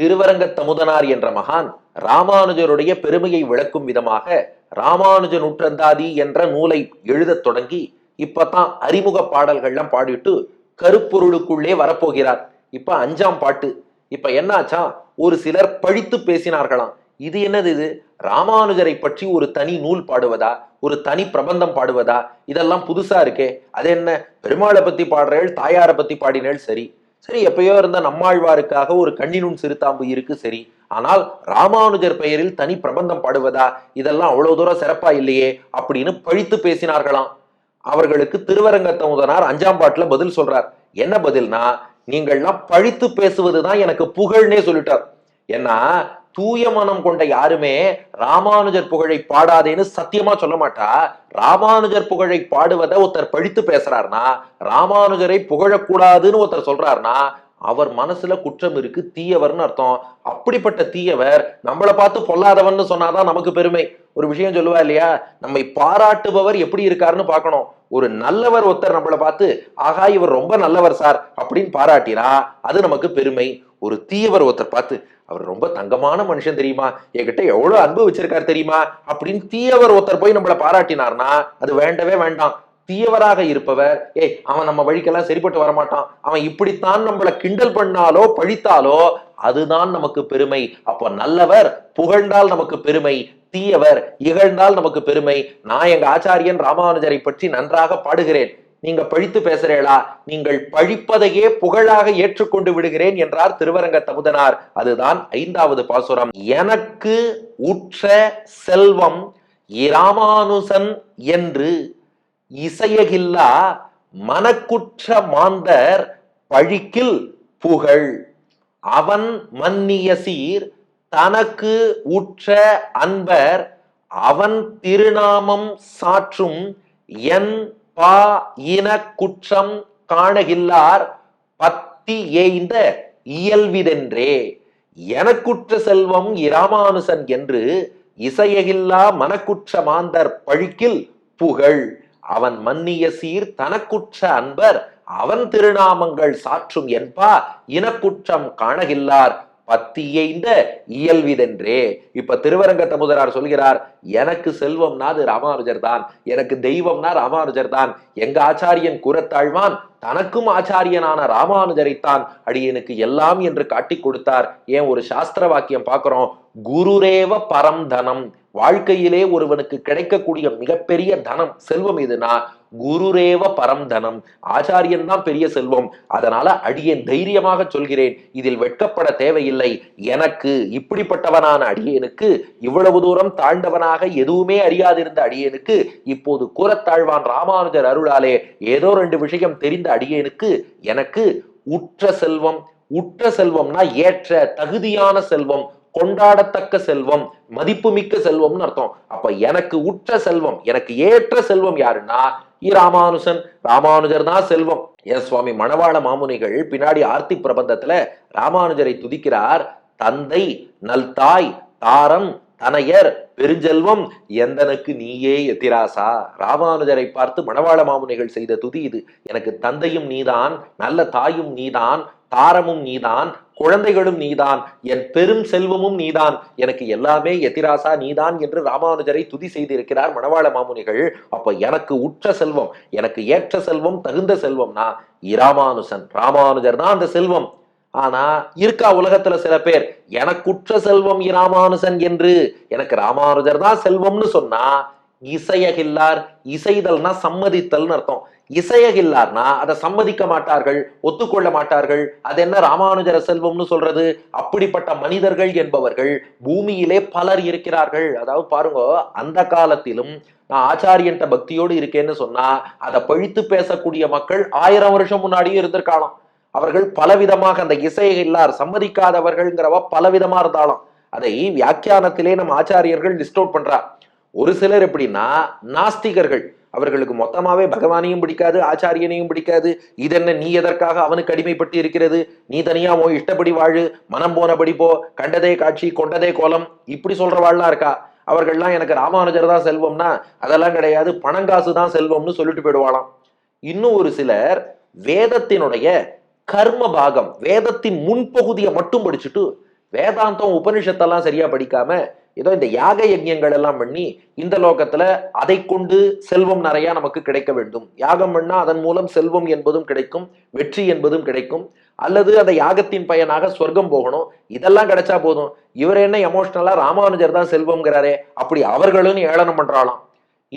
திருவரங்க தமுதனார் என்ற மகான் ராமானுஜருடைய பெருமையை விளக்கும் விதமாக ராமானுஜ நூற்றந்தாதி என்ற நூலை எழுதத் தொடங்கி இப்பதான் அறிமுக பாடல்கள்லாம் பாடிட்டு கருப்பொருளுக்குள்ளே வரப்போகிறார். இப்ப அஞ்சாம் பாட்டு. இப்ப என்னாச்சா? ஒரு சிலர் பழித்து பேசினார்களாம். இது என்னது இது? ராமானுஜரை பற்றி ஒரு தனி நூல் பாடுவதா? ஒரு தனி பிரபந்தம் பாடுவதா? இதெல்லாம் புதுசா இருக்கே. அது என்ன? பெருமாளை பத்தி பாடுறேள் தாயாரை பத்தி பாடினேள் சரி. சரி எப்பயோ இருந்த நம்மாழ்வாருக்காக ஒரு கண்ணினும் சிறுத்தாம்பு இருக்கு சரி. ஆனால் ராமானுஜர் பெயரில் தனி பிரபந்தம் பாடுவதா? இதெல்லாம் அவ்வளவு தூரம் சிறப்பா இல்லையே அப்படின்னு பழித்து பேசினார்களாம். அவர்களுக்கு திருவரங்கத்த முதனார் அஞ்சாம் பாட்டுல பதில் சொல்றார். என்ன பதில்னா நீங்கள்லாம் பழித்து பேசுவதுதான் எனக்கு புகழ்னே சொல்லிட்டார். ஏன்னா தூய மனம் கொண்ட யாருமே ராமானுஜர் புகழை பாடாதேன்னு சத்தியமா சொல்ல மாட்டா. ராமானுஜர் புகழை பாடுவதை ஒருத்தர் பழித்து பேசுறாருனா ராமானுஜரை புகழக்கூடாதுன்னு ஒருத்தர் சொல்றாருனா அவர் மனசுல குற்றம் இருக்கு தீயவர்னு அர்த்தம். அப்படிப்பட்ட தீயவர் நம்மளை பார்த்து பொல்லாதவன்னு சொன்னாதான் நமக்கு பெருமை. ஒரு விஷயம் சொல்லுவா இல்லையா? நம்மை பாராட்டுபவர் எப்படி இருக்காருன்னு பார்க்கணும். ஒரு நல்லவர் ஒருத்தர் நம்மளை பார்த்து ஆகா இவர் ரொம்ப நல்லவர் சார் அப்படின்னு பாராட்டினா அது நமக்கு பெருமை. ஒரு தீயவர் ஒருத்தர் பார்த்து அவர் ரொம்ப தங்கமான மனுஷன் தெரியுமா? என்கிட்ட எவ்வளவு அன்பு வச்சிருக்காரு தெரியுமா? அப்படின்னு தீயவர் ஒருத்தர் போய் நம்மளை பாராட்டினார்னா அது வேண்டவே வேண்டாம். தீயவராக இருப்பவர் ஏய் அவன் நம்ம வழிக்கெல்லாம் சரிப்பட்டு வரமாட்டான். அவன் இப்படித்தான் நம்மளை கிண்டல் பண்ணாலோ பழித்தாலோ அதுதான் நமக்கு பெருமை. அப்போ நல்லவர் புகழ்ந்தால் நமக்கு பெருமை தீயவர் இகழ்ந்தால் நமக்கு பெருமை. நான் எங்க ஆச்சாரியன் ராமானுஜரை பற்றி நன்றாக பாடுகிறேன். நீங்க பழித்து பேசுறீங்களா நீங்கள் பழிப்பதையே புகழாக ஏற்றுக்கொண்டு விடுகிறேன் என்றார் திருவரங்க தமுதனார் அதுதான் ஐந்தாவது பாசுரம். எனக்கு உற்ற செல்வம் இராமானுசன் என்று இசையகில்லா மனக்குற்ற மாந்தர் பழிக்கில் புகழ். அவன் மன்னிய சீர் தனக்கு உற்ற அன்பர் அவன் திருநாமம் சாற்றும் என் பா இன குற்றம் காணகில்லார் பத்தி ஏய்ந்த இயல்விதென்றே. எனக்குற்ற செல்வம் இராமானுசன் என்று இசையகில்லா மனக்குற்ற மாந்தர் பழிக்கில் புகழ். அவன் மன்னிய சீர் தனக்குற்ற அன்பர் அவன் திருநாமங்கள் சாற்றும் என்பா இனக்குற்றம் காணகில்லார் பத்தியைந்த இயல்விதென்றே. இப்ப திருவரங்க தமுதரார் சொல்கிறார் எனக்கு செல்வம்னா அது ராமானுஜர் தான் எனக்கு தெய்வம்னா ராமானுஜர் தான் எங்க ஆச்சாரியன் கூறத்தாழ்வான் தனக்கும் ஆச்சாரியனான ராமானுஜரைத்தான் அடியனுக்கு எல்லாம் என்று காட்டி கொடுத்தார். ஏன் ஒரு சாஸ்திர வாக்கியம் பார்க்கிறோம் குருரேவ பரம் தனம் வாழ்க்கையிலே ஒருவனுக்கு கிடைக்கக்கூடிய மிகப்பெரிய தனம் செல்வம் எதுனா குருரேவ பரம் தனம். ஆச்சாரியன் தான் பெரிய செல்வம். அதனால அடியேன் தைரியமாக சொல்கிறேன் இதில் வெட்கப்பட தேவையில்லை. எனக்கு இப்படிப்பட்டவனான அடியேனுக்கு இவ்வளவு தூரம் தாழ்ந்தவனாக எதுவுமே அறியாதிருந்த அடியேனுக்கு இப்போது கூறத்தாழ்வான் ராமானுஜர் அருளாலே ஏதோ ரெண்டு விஷயம் தெரிந்த அடியேனுக்கு எனக்கு உற்ற செல்வம். உற்ற செல்வம்னா ஏற்ற தகுதியான செல்வம். கொண்டாடத்தக்க செல்வம் மதிப்புமிக்க செல்வம்னு அர்த்தம். அப்ப எனக்கு உற்ற செல்வம் எனக்கு ஏற்ற செல்வம் யாருன்னா இ ராமானுஜன் ராமானுஜர் தான் செல்வம். என் சுவாமி மணவாள மாமுனிகள் பின்னாடி ஆர்த்தி பிரபந்தத்துல ராமானுஜரை துதிக்கிறார். தந்தை நல் தாய் தாரம் தனையர் பெருஞ்செல்வம் எந்தனுக்கு நீயே எத்திராசா? ராமானுஜரை பார்த்து மணவாள மாமுனிகள் செய்த துதி இது. எனக்கு தந்தையும் நீதான் நல்ல தாயும் நீதான் தாரமும் நீதான் குழந்தைகளும் நீதான் என் பெரும் செல்வமும் நீதான் எனக்கு எல்லாமே எத்திராசா நீதான் என்று ராமானுஜரை துதி செய்திருக்கிறார் மணவாள மாமுனிகள். அப்ப எனக்கு உற்ற செல்வம் எனக்கு ஏற்ற செல்வம் தகுந்த செல்வம்னா இராமானுசன் ராமானுஜர் தான் அந்த செல்வம். ஆனா இருக்கா உலகத்துல சில பேர் எனக்குற்ற செல்வம் இராமானுசன் என்று. எனக்கு ராமானுஜர் தான் செல்வம்னு சொன்னா இசையகில்லார் இசைதல்னா சம்மதித்தல்னு அர்த்தம். இசையகில்லார்னா அதை சம்மதிக்க மாட்டார்கள் ஒத்துக்கொள்ள மாட்டார்கள். அது என்ன ராமானுஜர செல்வம்னு சொல்றது? அப்படிப்பட்ட மனிதர்கள் என்பவர்கள் பூமியிலே பலர் இருக்கிறார்கள். அதாவது பாருங்க அந்த காலத்திலும் நான் ஆச்சாரியன்ட்ட பக்தியோடு இருக்கேன்னு சொன்னா அதை பழித்து பேசக்கூடிய மக்கள் ஆயிரம் வருஷம் முன்னாடியும் இருந்திருக்காளாம். அவர்கள் பலவிதமாக அந்த இசையில்லார் சம்மதிக்காதவர்கள்ங்கிறவ பலவிதமா இருந்தாலும் அதை வியாக்கியானத்திலே நம்ம ஆச்சாரியர்கள் லிஸ்ட் அவுட் பண்றார். ஒரு சிலர் எப்படின்னா நாஸ்திகர்கள். அவர்களுக்கு மொத்தமாவே பகவானையும் பிடிக்காது ஆச்சாரியனையும் பிடிக்காது. இதென்ன நீ எதற்காக அவனுக்கு அடிமைப்பட்டு இருக்கிறது? நீ தனியா உன் இஷ்டப்படி வாழு மனம் போனபடி போ கண்டதே காட்சி கொண்டதே கோலம். இப்படி சொல்றவாள்லாம் இருக்கா? அவர்கள்லாம் எனக்கு ராமானுஜர் தான் செல்வம்னா அதெல்லாம் கிடையாது பணங்காசு தான் செல்வம்னு சொல்லிட்டு போயிடுவாளாம். இன்னும் ஒரு சிலர் வேதத்தினுடைய கர்ம பாகம் வேதத்தின் முன்பகுதியை மட்டும் படிச்சுட்டு வேதாந்தம் உபனிஷத்தெல்லாம் சரியா படிக்காம ஏதோ இந்த யாக யஜ்யங்கள் எல்லாம் பண்ணி இந்த லோகத்துல அதை கொண்டு செல்வம் நிறைய நமக்கு கிடைக்க வேண்டும். யாகம் பண்ணா அதன் மூலம் செல்வம் என்பதும் கிடைக்கும் வெற்றி என்பதும் கிடைக்கும். அல்லது அந்த யாகத்தின் பயனாக சொர்க்கம் போகணும். இதெல்லாம் கிடைச்சா போதும். இவர் என்ன எமோஷனலா ராமானுஜர் தான் செல்வம்ங்கிறாரே அப்படி அவர்களும் ஏளனம் பண்றாளாம்.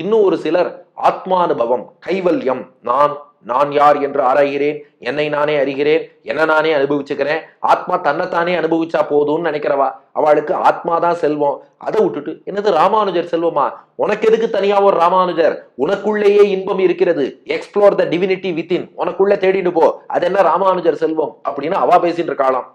இன்னும் ஒரு சிலர் ஆத்மானுபவம் கைவல்யம் நான் நான் யார் என்று ஆராய்கிறேன். என்னை நானே அறிகிறேன். என்ன நானே அனுபவிச்சுக்கிறேன். ஆத்மா தன்னைத்தானே அனுபவிச்சா போதும்னு நினைக்கிறவா? அவளுக்கு ஆத்மா தான் செல்வம். அதை விட்டுட்டு என்னது ராமானுஜர் செல்வமா? உனக்கு எதுக்கு தனியா ஒரு ராமானுஜர்? உனக்குள்ளேயே இன்பம் இருக்கிறது. எக்ஸ்ப்ளோர் த டிவினிட்டி வித்தின் உனக்குள்ள தேடிட்டு போ. அது என்ன ராமானுஜர் செல்வம்? அப்படின்னு அவா பேசிட்டு இருக்காளாம்.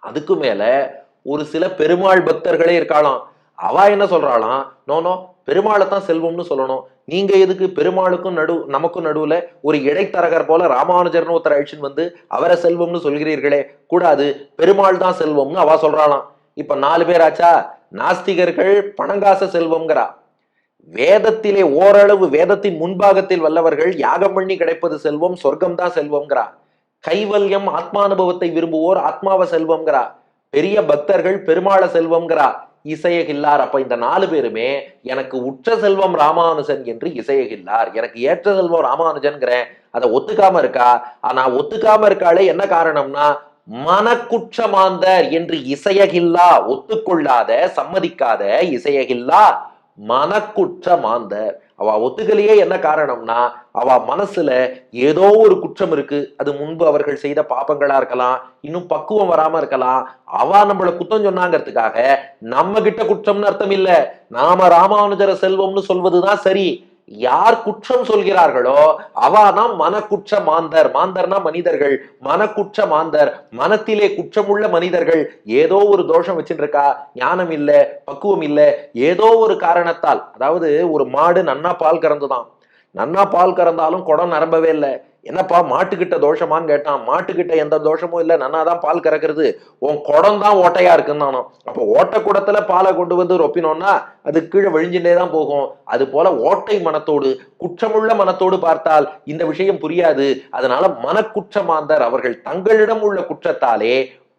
அதுக்கு மேல ஒரு சில பெருமாள் பக்தர்களே இருக்காளாம். அவ என்ன சொல்றாளாம்? No no. பெருமாளை தான் செல்வம்னு சொல்லணும். நீங்க எதுக்கு பெருமாளுக்கும் நடு நமக்கும் நடுவுல ஒரு இடைத்தரகர் போல ராமானுஜர்னு ஒருத்தர் அழிச்சுன்னு வந்து அவரை செல்வம்னு சொல்கிறீர்களே கூடாது பெருமாள் தான் செல்வம்னு அவ சொல்றாளாம். இப்ப நாலு பேர் ஆச்சா? நாஸ்திகர்கள் பணங்காச செல்வம்ங்கிறா. வேதத்திலே ஓரளவு வேதத்தின் முன்பாகத்தில் வல்லவர்கள் யாகம் பண்ணி கிடைப்பது செல்வம் சொர்க்கம் தான் செல்வம்ங்கிறா. கைவல்யம் ஆத்மானுபவத்தை விரும்புவோர் ஆத்மாவ செல்வம்ங்கிறா. பெரிய பக்தர்கள் பெருமாள செல்வம்ங்கிறா. இசையகில்லார். அப்ப இந்த நாலு பேருமே எனக்கு உற்ற செல்வம் ராமானுஜன் என்று இசையகில்லார். எனக்கு ஏற்ற செல்வம் ராமானுஜன்கிறேன். அதை ஒத்துக்காம இருக்கா? ஆனா ஒத்துக்காம இருக்காளே என்ன காரணம்னா மனக்குற்றமாந்தர் என்று இசையகில்லா ஒத்துக்கொள்ளாத சம்மதிக்காத இசையகில்லா மனக்குற்ற மாந்தர் அவ ஒத்துக்கலையே என்ன காரணம்னா அவ மனசுல ஏதோ ஒரு குற்றம் இருக்கு. அது முன்பு அவர்கள் செய்த பாப்பங்களா இருக்கலாம் இன்னும் பக்குவம் வராம இருக்கலாம். அவ நம்மள குத்தம் சொன்னாங்கிறதுக்காக நம்ம கிட்ட குற்றம்னு அர்த்தம் இல்ல. நாம ராமானுஜர செல்வம்னு சொல்வதுதான் சரி. யார் குற்றம் சொல்கிறார்களோ அவாதான் மனக்குற்ற மாந்தர். மாந்தர்னா மனிதர்கள். மனக்குற்ற மாந்தர். மனத்திலே குற்றமுள்ள மனிதர்கள். ஏதோ ஒரு தோஷம் வச்சுட்டு இருக்கா ஞானம் இல்ல பக்குவம் இல்ல. ஏதோ ஒரு காரணத்தால். அதாவது ஒரு மாடு நன்னா பால் கறந்துதான். நன்னா பால் கறந்தாலும் குடம் நிரம்பவே இல்லை. என்னப்பா மாட்டுக்கிட்ட தோஷமான்னு கேட்டான். மாட்டுக்கிட்ட எந்த தோஷமும் இல்லை நன்னா தான் பால் கறக்கிறது. உன் குடம் தான் ஓட்டையா இருக்குன்னு நானும் அப்போ ஓட்டை குடத்துல பாலை கொண்டு வந்து ரொப்பினோம்னா அது கீழே விழிஞ்சுட்டே தான் போகும். அது போல ஓட்டை மனத்தோடு குற்றமுள்ள மனத்தோடு பார்த்தால் இந்த விஷயம் புரியாது. அதனால மனக்குற்றமாந்தர் அவர்கள் தங்களிடம் உள்ள குற்றத்தாலே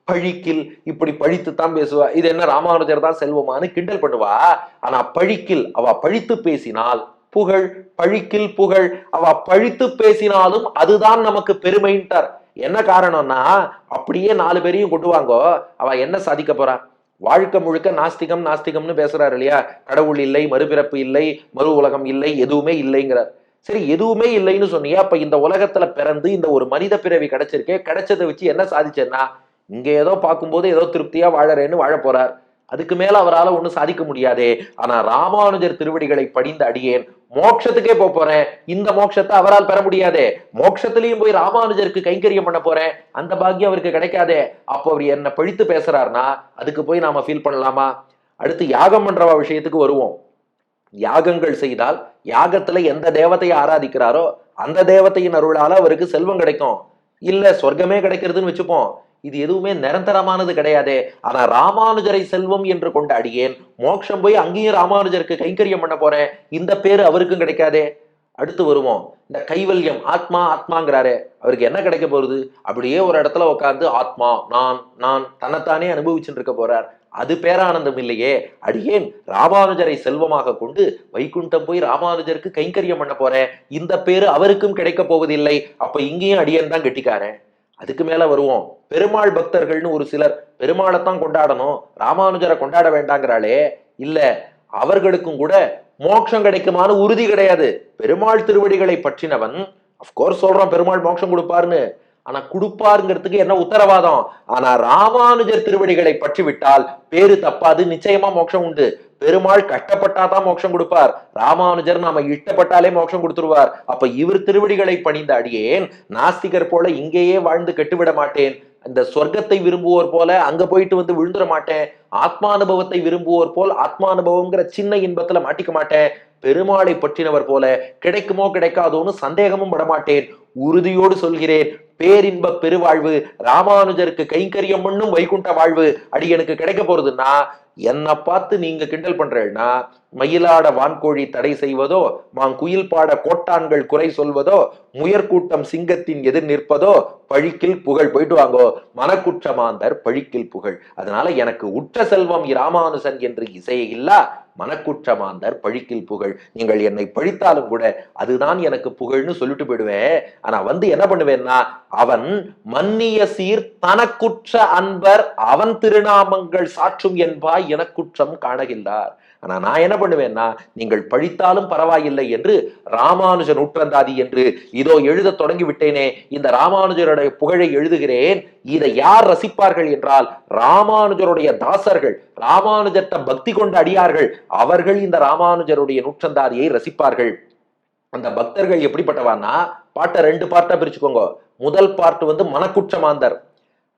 பழிக்கில் இப்படி பழித்து தான் பேசுவா. இது என்ன ராமானுஜர் தான் செல்வமான்னு கிண்டல் பண்ணுவா? ஆனா பழிக்கில் அவ பழித்து பேசினால் புகழ் பழிக்கில் புகழ். அவ பழித்து பேசினாலும் அதுதான் நமக்கு பெருமைன்ட்டார். என்ன காரணம்னா அப்படியே நாலு பேரையும் கொண்டு வாங்கோ. அவ என்ன சாதிக்க போறா? வாழ்க்கை முழுக்க நாஸ்திகம் நாஸ்திகம்னு பேசுறாரு இல்லையா? கடவுள் இல்லை மறுபிறப்பு இல்லை மறு உலகம் இல்லை எதுவுமே இல்லைங்கிறார். சரி எதுவுமே இல்லைன்னு சொன்னியா அப்ப இந்த உலகத்துல பிறந்து இந்த ஒரு மனித பிறவி கிடைச்சிருக்கே கிடைச்சதை வச்சு என்ன சாதிச்சேன்னா இங்க ஏதோ பார்க்கும்போது ஏதோ திருப்தியா வாழறேன்னு வாழ போறார். அதுக்கு மேல அவரால் ஒண்ணும் சாதிக்க முடியாதே. ஆனா ராமானுஜர் திருவடிகளை படிந்த அடியேன் மோட்சத்துக்கே போக போறேன். இந்த மோட்சத்தை அவரால் பெற முடியாதே. மோட்சத்திலையும் போய் ராமானுஜருக்கு கைங்கரியம் பண்ண போறேன். அந்த பாக்கியம் அவருக்கு கிடைக்காதே. அப்போ அவர் என்ன பழித்து பேசுறாருன்னா அதுக்கு போய் நாம ஃபீல் பண்ணலாமா? அடுத்து யாகம் பண்றவா விஷயத்துக்கு வருவோம். யாகங்கள் செய்தால் யாகத்துல எந்த தேவத்தையை ஆராதிக்கிறாரோ அந்த தேவத்தையின் அருளால அவருக்கு செல்வம் கிடைக்கும். இல்ல சொர்க்கமே கிடைக்கிறதுன்னு வச்சுப்போம். இது எதுவுமே நிரந்தரமானது கிடையாது. ஆனா ராமானுஜரை செல்வம் என்று கொண்ட அடியேன் மோட்சம் போய் அங்கேயும் ராமானுஜருக்கு கைங்கரியம் பண்ண போறேன் இந்த பேரு அவருக்கும் கிடைக்காதே. அடுத்து வருவோம். இந்த கைவல்யம் ஆத்மா ஆத்மாங்கிறாரு அவருக்கு என்ன கிடைக்க போகுது? அப்படியே ஒரு இடத்துல உட்காந்து ஆத்மா நான் நான் தன்னைத்தானே அனுபவிச்சுட்டு இருக்க போறார். அது பேரானந்தம் இல்லையே. அடியேன் ராமானுஜரை செல்வமாக கொண்டு வைகுண்டம் போய் ராமானுஜருக்கு கைங்கரியம் பண்ண போறேன். இந்த பேரு அவருக்கும் கிடைக்க போவதில்லை. அப்ப இங்கேயும் அடியேன் தான் கெட்டிக்காரன். அதுக்கு மேல வருவோம். பெருமாள் பக்தர்கள்னு ஒரு சிலர் பெருமாளைத்தான் கொண்டாடணும் ராமானுஜரை கொண்டாட வேண்டாங்கிறாளே இல்ல அவர்களுக்கும் கூட மோட்சம் கிடைக்குமான உறுதி கிடையாது. பெருமாள் திருவடிகளை பற்றினவன் அஃப்கோர்ஸ் சொல்றான் பெருமாள் மோட்சம் கொடுப்பாருன்னு. ஆனா கொடுப்பாருங்கிறதுக்கு என்ன உத்தரவாதம்? ஆனா ராமானுஜர் திருவடிகளை பற்றி விட்டால் பேரு தப்பாது நிச்சயமா மோட்சம் உண்டு. பெருமாள் கஷ்டப்பட்டாதான் மோட்சம் கொடுப்பார். ராமானுஜர் நாம இஷ்டப்பட்டாலே மோட்சம் கொடுத்துருவார். அப்ப இவர் திருவடிகளை பணிந்த அடியேன் நாஸ்திகர் போல இங்கேயே வாழ்ந்து கெட்டுவிட மாட்டேன். இந்த சொர்க்கத்தை விரும்புவோர் போல அங்க போயிட்டு வந்து விழுந்துட மாட்டேன். ஆத்மானுபவத்தை விரும்புவோர் போல் ஆத்மானுபவங்கிற சின்ன இன்பத்துல மாட்டிக்க மாட்டேன். பெருமாளை பற்றினவர் போல கிடைக்குமோ கிடைக்காதோன்னு சந்தேகமும் படமாட்டேன் உறுதியோடு சொல்கிறேன் பேரின்ப பெருவாழ்வு ராமானுஜருக்கு கைங்கரியம் பண்ணும் வைகுண்ட வாழ்வு அடி எனக்கு கிடைக்க போறதுன்னா என்னை பார்த்து நீங்க கிண்டல் பண்றேன்னா மயிலாட வான்கோழி தடை செய்வதோ மாங்குயில் பாட கோட்டான்கள் குறை சொல்வதோ முயற்கூட்டம் சிங்கத்தின் எதிர் நிற்பதோ பழிக்கில் புகழ் போயிட்டு வாங்கோ. மனக்குற்றமாந்தர் பழிக்கில் புகழ். அதனால எனக்கு உற்ற செல்வம் இராமானுசன் என்று இசைய இல்லா மனக்குற்றமாந்தர் பழிக்கில் புகழ். நீங்கள் என்னை பழித்தாலும் கூட அதுதான் எனக்கு புகழ்னு சொல்லிட்டு போயிடுவேன். ஆனா வந்து என்ன பண்ணுவேன்னா அவன் மன்னிய சீர் தனக்குற்ற அன்பர் அவன் திருநாமங்கள் சாற்றும் என்பாய் எனக்குற்றம் காணகின்றார். ஆனா நான் என்ன பண்ணுவேன்னா நீங்கள் பழித்தாலும் பரவாயில்லை என்று ராமானுஜ நூற்றந்தாதி என்று இதோ எழுத தொடங்கி விட்டேனே இந்த ராமானுஜருடைய புகழை எழுதுகிறேன். இதை யார் ரசிப்பார்கள் என்றால் ராமானுஜருடைய தாசர்கள் ராமானுஜத்தை பக்தி கொண்ட அடியார்கள் அவர்கள் இந்த ராமானுஜருடைய நூற்றந்தாதியை ரசிப்பார்கள். அந்த பக்தர்கள் எப்படிப்பட்டவான்னா பாட்டை ரெண்டு பாட்டா பிரிச்சுக்கோங்க. முதல் பாட்டு வந்து மனக்குற்றமாந்தர்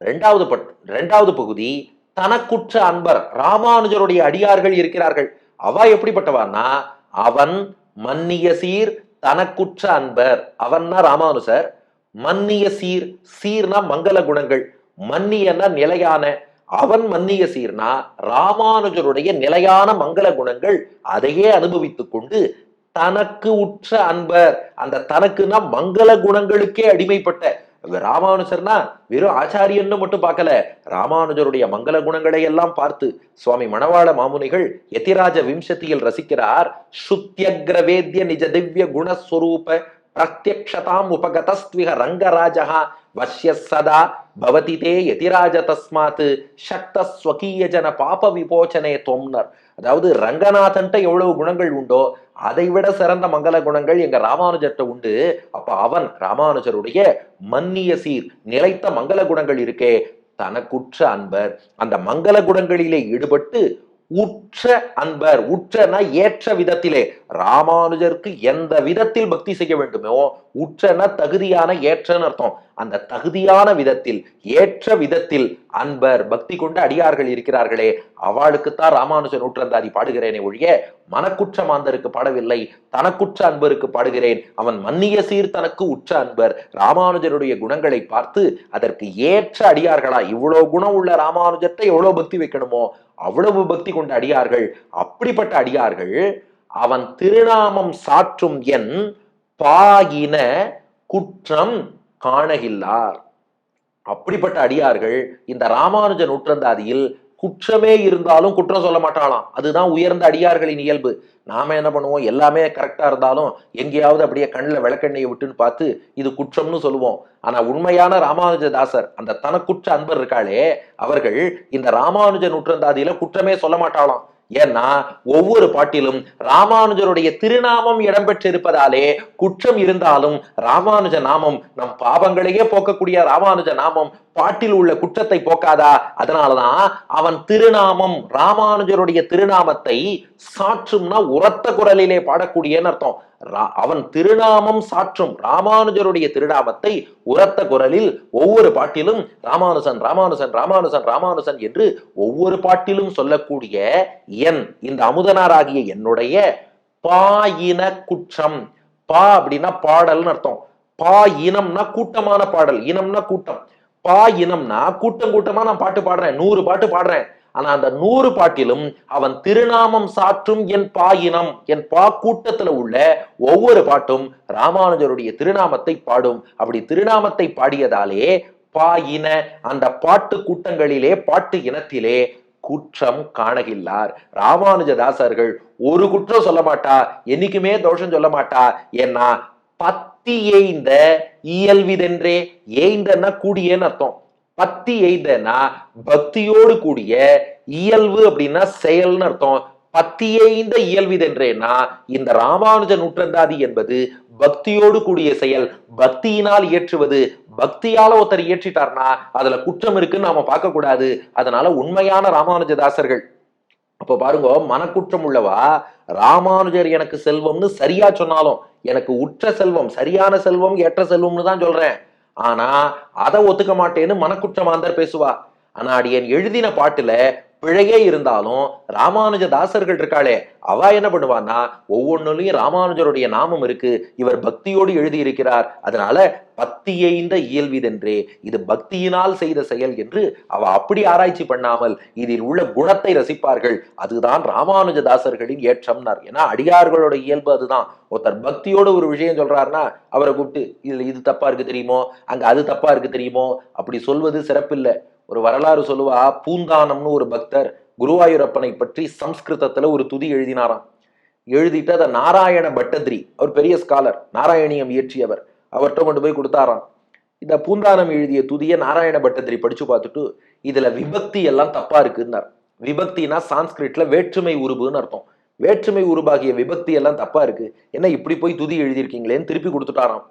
ரெண்டாவது பட் ரெண்டாவது பகுதி தனக்குற்ற அன்பர் ராமானுஜருடைய அடியார்கள் இருக்கிறார்கள். அவ எப்படிப்பட்டவான்னா அவன் மன்னிய சீர் தனக்குற்ற அன்பர். அவன்னா ராமானுசர் மன்னிய சீர் சீர்னா மங்கள குணங்கள். மன்னியன்னா நிலையான. அவன் மன்னிய சீர்னா ராமானுஜருடைய நிலையான மங்கள குணங்கள். அதையே அனுபவித்துக் கொண்டு தனக்கு உற்ற அன்பர். அந்த தனக்குன்னா மங்கள குணங்களுக்கே அடிமைப்பட்ட ராமானுஜர்னா வெறும் ஆச்சாரியன்னு மட்டும் பார்க்கல. ராமானுஜருடைய மங்கள குணங்களை எல்லாம் பார்த்து சுவாமி மணவாள மாமுனிகள் எதிராஜ விம்சத்தியில் ரசிக்கிறார். சுத்தியக்ரவேத்ய நிஜ திவ்ய குணஸ்வரூப பிரத்யக்ஷதாம் உபகதஸ்விக ரங்கராஜகா வஷ்ய சதா பவதி தே யதிராஜ தஸ்மாத் சக்த ஸ்வகீய ஜன பாப விபோச்சனே தொம்னர் அதாவது ரங்கநாதன்ட்ட எவ்வளவு குணங்கள் உண்டோ அதை விட சிறந்த மங்கள குணங்கள் எங்க ராமானுஜர்கிட்ட உண்டு. அப்ப அவன் ராமானுஜருடைய மன்னிய சீர் நிலைத்த மங்கள குணங்கள் இருக்கே தனக்குற்ற அன்பர். அந்த மங்கள குணங்களிலே ஈடுபட்டு உற்ற அன்பர் உற்றனா ஏற்ற விதத்திலே ராமானுஜருக்கு எந்த விதத்தில் பக்தி செய்ய வேண்டுமோ உற்றன தகுதியான ஏற்றன்னு அர்த்தம். அந்த தகுதியான விதத்தில் ஏற்ற விதத்தில் அன்பர் பக்தி கொண்ட அடியார்கள் இருக்கிறார்களே அவளுக்குத்தான் ராமானுஜ நூற்றந்தாதி பாடுகிறேனே ஒழிய மனக்குற்ற மாந்தருக்கு பாடவில்லை தனக்குற்ற அன்பருக்கு பாடுகிறேன். அவன் மன்னிய சீர் தனக்கு உற்ற அன்பர். ராமானுஜருடைய குணங்களை பார்த்து அதற்கு ஏற்ற அடியார்களா இவ்வளவு குணம் உள்ள ராமானுஜத்தை எவ்வளவு பக்தி வைக்கணுமோ அவ்வளவு பக்தி கொண்ட அடியார்கள் அப்படிப்பட்ட அடியார்கள் அவன் திருநாமம் சாற்றும் என் பாயின குற்றம் காணகில்லார். அப்படிப்பட்ட அடியார்கள் இந்த ராமானுஜ நூற்றந்தாதியில் குற்றமே இருந்தாலும் குற்றம் சொல்ல மாட்டாளாம். அதுதான் உயர்ந்த அடியார்களின் இயல்பு. நாம என்ன பண்ணுவோம்? எல்லாமே கரெக்டா இருந்தாலும் எங்கேயாவது அப்படியே கண்ணில் விளக்கெண்ணையை விட்டுன்னு பார்த்து இது குற்றம்னு சொல்லுவோம். ஆனா உண்மையான ராமானுஜதாசர் அந்த தனக்குற்ற அன்பர் இருக்காளே அவர்கள் இந்த ராமானுஜ நூற்றந்தாதியில குற்றமே சொல்ல மாட்டாளாம். ஏன்னா ஒவ்வொரு பாட்டிலும் ராமானுஜருடைய திருநாமம் இடம்பெற்றிருப்பதாலே குற்றம் இருந்தாலும் ராமானுஜ நாமம் நம் பாவங்களையே போக்கக்கூடிய ராமானுஜ நாமம் பாட்டில் உள்ள குற்றத்தை போக்காதா? அதனாலதான் அவன் திருநாமம் ராமானுஜருடைய திருநாமத்தை சாற்றும்னா உரத்த குரலிலே பாடக்கூடியன்னு அர்த்தம். ரா- அவன் திருநாமம் சாற்றும் ராமானுஜருடைய திருநாமத்தை உரத்த குரலில் ஒவ்வொரு பாட்டிலும் ராமானுசன் ராமானுசன் ராமானுசன் ராமானுசன் என்று ஒவ்வொரு பாட்டிலும் சொல்லக்கூடிய என் இந்த அமுதனாராகிய என்னுடைய பாயின குற்றம். பா அப்படின்னா பாடல்னு அர்த்தம். பா இனம்னா கூட்டமான பாடல் இனம்னா கூட்டம். பா இனம்னா கூட்டம் கூட்டமா நான் பாட்டு பாடுறேன். நூறு பாட்டு பாடுறேன். ஆனா அந்த நூறு பாட்டிலும் அவன் திருநாமம் சாற்றும் என் பா இனம் என் பா கூட்டத்துல உள்ள ஒவ்வொரு பாட்டும் ராமானுஜருடைய திருநாமத்தை பாடும். அப்படி திருநாமத்தை பாடியதாலே பா இன அந்த பாட்டு கூட்டங்களிலே பாட்டு இனத்திலே குற்றம் காணகில்லார். ராமானுஜதாசர்கள் ஒரு குற்றம் சொல்ல மாட்டா என்னைக்குமே தோஷம் சொல்ல மாட்டா. ஏன்னா பத்து எய்ந்த இயல்விதென்றே எய்ந்தன்னா கூடியன்னு அர்த்தம். பத்தி எய்தனா பக்தியோடு கூடிய இயல்பு அப்படின்னா செயல்னு அர்த்தம். பத்தியைந்த இயல்விதென்றேனா இந்த ராமானுஜ நூற்றந்தாதி என்பது பக்தியோடு கூடிய செயல். பக்தியினால் இயற்றுவது. பக்தியால ஒருத்தர் இயற்றிட்டார்னா அதுல குற்றம் இருக்குன்னு நாம பார்க்க கூடாது அதனால உண்மையான ராமானுஜதாசர்கள். அப்போ பாருங்க மனக்குற்றம் உள்ளவா ராமானுஜர் எனக்கு செல்வம்னு சரியா சொன்னாலும் எனக்கு உற்ற செல்வம் சரியான செல்வம் ஏற்ற செல்வம்னு தான் சொல்றேன். ஆனா அதை ஒத்துக்க மாட்டேன்னு மனக்குற்றமாந்தர் பேசுவா. ஆனா அடியன் எழுதின பாட்டுல பிழையே இருந்தாலும் ராமானுஜ தாசர்கள் இருக்காளே அவ என்ன பண்ணுவான்னா ஒவ்வொன்றுலையும் ராமானுஜருடைய நாமம் இருக்கு இவர் பக்தியோடு எழுதியிருக்கிறார் அதனால பக்தியைந்த இயல்விதென்றே இது பக்தியினால் செய்த செயல் என்று அவ அப்படி ஆராய்ச்சி பண்ணாமல் இதில் உள்ள குணத்தை ரசிப்பார்கள் அதுதான் ராமானுஜ தாசர்களின் ஏற்றம்னார். ஏன்னா அடியார்களோட இயல்பு அதுதான். ஒருத்தர் பக்தியோட ஒரு விஷயம் சொல்றாருன்னா அவரை கூப்பிட்டு இதுல இது தப்பா இருக்கு தெரியுமோ? அங்க அது தப்பா இருக்கு தெரியுமோ? அப்படி சொல்வது சிறப்பில்லை. ஒரு வரலாறு சொல்லுவா பூந்தானம்னு ஒரு பக்தர் குருவாயூரப்பனை பற்றி சம்ஸ்கிருதத்துல ஒரு துதி எழுதினாராம். எழுதிட்டு அதை நாராயண பட்டத்ரி அவர் பெரிய ஸ்காலர் நாராயணியம் இயற்றியவர் அவர்கிட்ட கொண்டு போய் கொடுத்தாராம். இந்த பூந்தானம் எழுதிய துதியை நாராயண பட்டத்திரி படிச்சு பார்த்துட்டு இதுல விபக்தி எல்லாம் தப்பா இருக்குன்னார். விபக்தினா சான்ஸ்கிரிட்ல வேற்றுமை உருபுன்னு அர்த்தம். வேற்றுமை உருபாகிய விபக்தி எல்லாம் தப்பா இருக்கு. என்ன இப்படி போய் துதி எழுதியிருக்கீங்களேன்னு திருப்பி கொடுத்துட்டாராம்.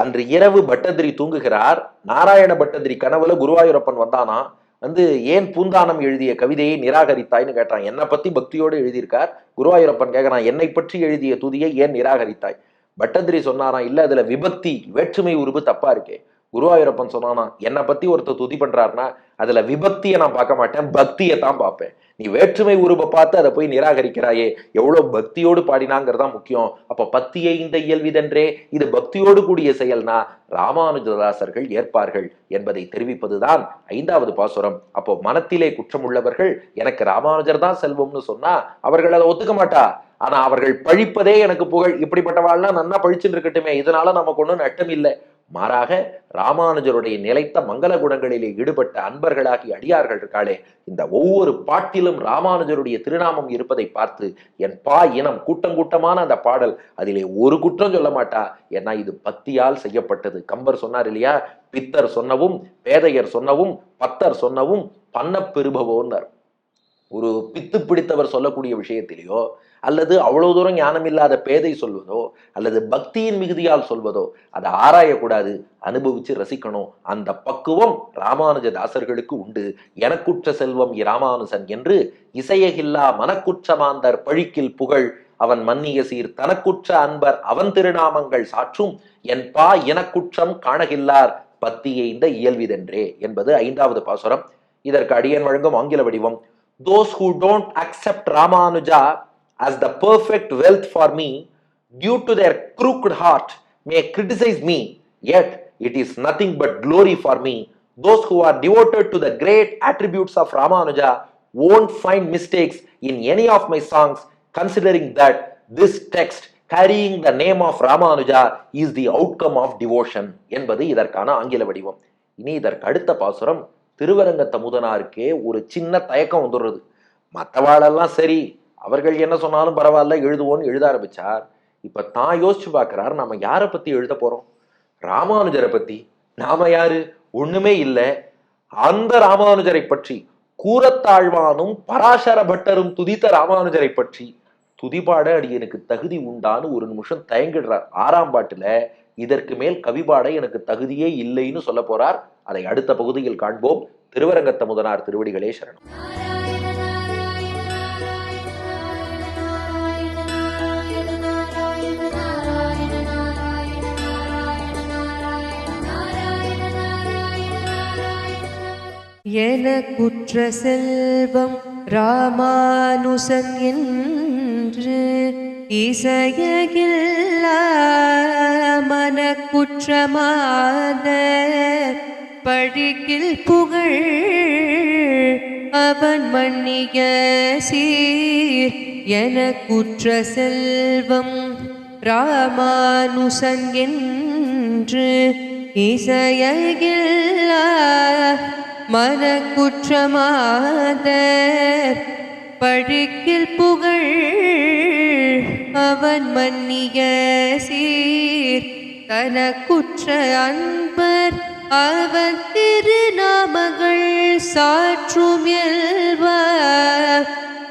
அன்று இரவு பட்டதிரி தூங்குகிறார். நாராயண பட்டதிரி கனவுல குருவாயூரப்பன் வந்தானா? வந்து ஏன் பூந்தானம் எழுதிய கவிதையை நிராகரித்தாய்ன்னு கேட்டான். என்னை பத்தி பக்தியோடு எழுதியிருக்கார். குருவாயூரப்பன் கேட்கறான் என்னை பற்றி எழுதிய துதியை ஏன் நிராகரித்தாய்? பட்டதிரி சொன்னாராம் இல்ல அதுல விபக்தி வேற்றுமை உருவு தப்பா இருக்கே. குருவாயூரப்பன் சொன்னானா என்னை பத்தி ஒருத்தர் துதி பண்றாருன்னா அதுல விபக்தியை நான் பார்க்க மாட்டேன் பக்தியை தான் பார்ப்பேன். நீ வேற்றுமை உருவ பார்த்து அதை போய் நிராகரிக்கிறாயே. எவ்வளவு பக்தியோடு பாடினாங்கிறதா முக்கியம். அப்ப பக்தியை இந்த இயல்விதென்றே. இது பக்தியோடு கூடிய செயல்னா ராமானுஜதாசர்கள் ஏற்பார்கள் என்பதை தெரிவிப்பதுதான் ஐந்தாவது பாசுரம். அப்போ மனத்திலே குற்றம் உள்ளவர்கள் எனக்கு ராமானுஜர் தான் செல்வம்னு சொன்னா அவர்கள் அதை ஒத்துக்க மாட்டா. ஆனா அவர்கள் பழிப்பதே எனக்கு புகழ். இப்படிப்பட்டவாள்லாம் நன்னா பழிச்சுட்டு இருக்கட்டுமே. இதனால நமக்கு ஒண்ணும் நட்டம் இல்லை. மாறாக ராமானுஜருடைய நிலைத்த மங்கள குணங்களிலே ஈடுபட்ட அன்பர்களாகி அடியார்கள் இருக்காளே இந்த ஒவ்வொரு பாட்டிலும் ராமானுஜருடைய திருநாமம் இருப்பதை பார்த்து என் பா இனம் கூட்டம் கூட்டமான அந்த பாடல் அதிலே ஒரு குற்றம் சொல்ல மாட்டா. ஏன்னா இது பக்தியால் செய்யப்பட்டது. கம்பர் சொன்னார் இல்லையா? பித்தர் சொன்னவும் பேதையர் சொன்னவும் பத்தர் சொன்னவும் பண்ண பெறுபவோன்னர் ஒரு பித்து பிடித்தவர் சொல்லக்கூடிய விஷயத்திலேயோ அல்லது அவ்வளவு தூரம் ஞானம் இல்லாத பேதை சொல்வதோ அல்லது பக்தியின் மிகுதியால் சொல்வதோ அதை ஆராயக்கூடாது அனுபவிச்சு ரசிக்கணும். அந்த பக்குவம் ராமானுஜ தாசர்களுக்கு உண்டு. எனக்குற்ற செல்வம் இராமானுசன் என்று இசையகில்லா மனக்குற்றமாந்தர் பழிக்கில் புகழ் அவன் மன்னிய சீர் தனக்குற்ற அன்பர் அவன் திருநாமங்கள் சாற்றும் என் பா எனக்குற்றம் காணகில்லார் பத்தியை இந்த இயல்விதென்றே என்பது ஐந்தாவது பாசுரம். இதற்கு அடியன் வழங்கும் ஆங்கில வடிவம் those who don't accept Ramanuja as the perfect wealth for me due to their crooked heart may criticize me, yet it is nothing but glory for me. Those who are devoted to the great attributes of Ramanuja won't find mistakes in any of my songs, considering that this text carrying the name of Ramanuja is the outcome of devotion என்பது இதற்கான ஆங்கில வடிவம் இனி இதற்கு அடுத்த பாசுரம் திருவரங்க தமுதனாருக்கே ஒரு சின்ன தயக்கம் வந்துடுறது. மற்றவாளெல்லாம் சரி அவர்கள் என்ன சொன்னாலும் பரவாயில்ல எழுதுவோன்னு எழுத ஆரம்பிச்சார். இப்ப தான் யோசிச்சு பார்க்கிறார் நாம யாரை பத்தி எழுத போறோம்? ராமானுஜரை பத்தி. நாம யாரு? ஒண்ணுமே இல்லை. அந்த ராமானுஜரை பற்றி கூரத்தாழ்வானும் பராசர பட்டரும் துதித்த ராமானுஜரை பற்றி துதிபாட அடியனுக்கு தகுதி உண்டான்னு ஒரு நிமிஷம் தயங்கிடுறார். ஆறாம் பாட்டுல இதற்கு மேல் கவிபாட எனக்கு தகுதியே இல்லைன்னு சொல்ல போறார். அதை அடுத்த பகுதியில் காண்போம். திருவரங்கத்த முதனார் திருவடிகளே சரணம். எனக்குற்ற செல்வம் ராமானுசன் என்று இசையகில்ல மனக்குற்றமாத பழிக்கில் புகழ் அவன் மன்னிய சீர் எனக்குற்ற செல்வம் ராமானுசன் என்று இசையகில்ல மனக்குற்றமாத பழுக்கில் புகழ் அவன் மன்னிய சீர். தனக்குற்ற அன்பர் அவன் திருநாமகள் சாற்றும் எல்வ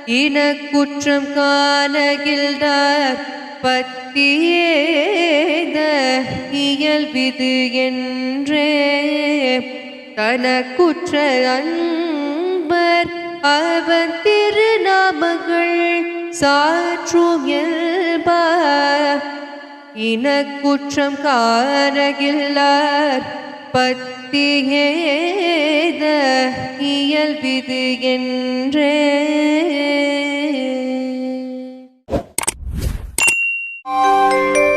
இனக்குற்றம் காணகில்தார் பத்தியேத இயல்பிது என்றே. தனக்குற்ற அன்பர் அவர் திருநாமங்கள் சாற்றும் இயல்பா இனக்குற்றம் காரகில்லார் பத்தியேத இயல்பிது என்றே. thank you